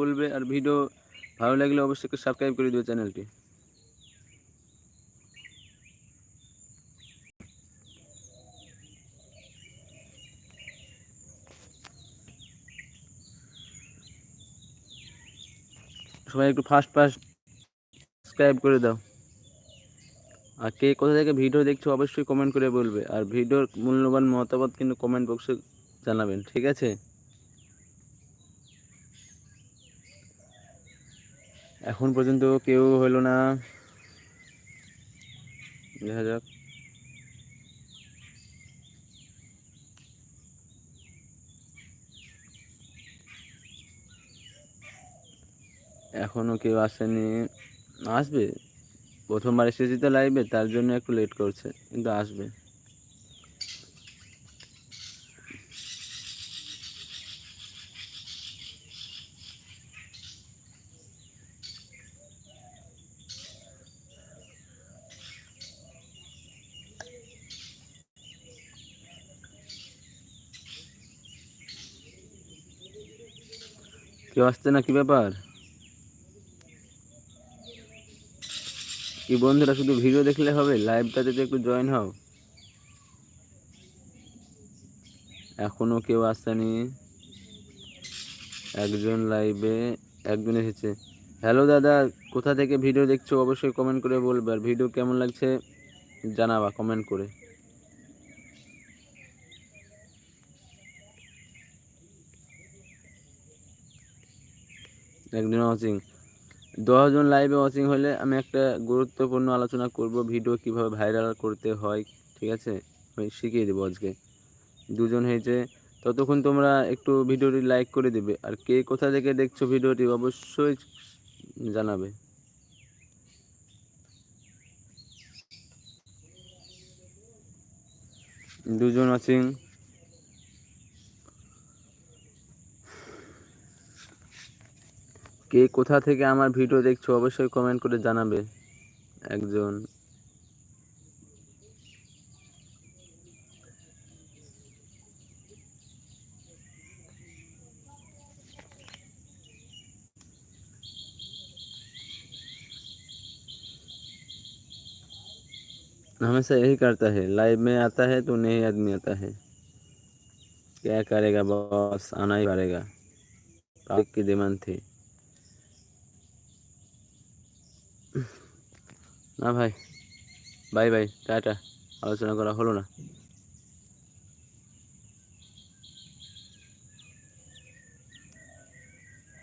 বলবে আর ভিডিও ভালো লাগলে অবশ্যই সাবস্ক্রাইব করে দিও চ্যানেলটি সবাই একটু ফার্স্ট ফার্স্ট সাবস্ক্রাইব করে দাও। আর কে কোথা থেকে ভিডিও দেখছ অবশ্যই কমেন্ট করে বলবে। আর ভিডিওর মূল্যবান মতামত কিন্তু কমেন্ট বক্সে জানাবেন, ঠিক আছে? এখন পর্যন্ত কেউ হলো না। দেখা যাক। এখনও কেউ আসেনি। আসবে। প্রথমবার এসেছি তো লাইভে তার জন্য একটু লেট করছে, কিন্তু আসবে। কেউ আসছে না কি ব্যাপার? কি বন্ধুরা, শুধু ভিডিও দেখলে হবে? লাইভটাতে তো একটু জয়েন হও। এখনও কেউ আসেনি। একজন লাইভে একজন এসেছে। হ্যালো দাদা, কোথা থেকে ভিডিও দেখছ? অবশ্যই কমেন্ট করে বলবে। আর ভিডিও কেমন লাগছে? জানাবা কমেন্ট করে। একজন ওয়াচিং দশজন লাইভে ওয়াচিং হলে আমি একটা গুরুত্বপূর্ণ আলোচনা করব ভিডিও কীভাবে ভাইরাল করতে হয়, ঠিক আছে? আমি শিখিয়ে দেবো আজকে। দুজন হয়েছে, ততক্ষণ তোমরা একটু ভিডিওটি লাইক করে দেবে। আর কে কোথা থেকে দেখছ ভিডিওটি অবশ্যই জানাবে। দুজন ওয়াচিং কে কোথা থেকে আমার ভিডিও দেখছো অবশ্যই কমেন্ট করে জানাবে একজন हमेशा यही करता है लाइव में आता है तो नए आदमी आता है क्या करेगा बॉस आना ही पड़ेगा पब्लिक की डिमांड थी না ভাই বাই বাই টাটা আলোচনা করা হলো না।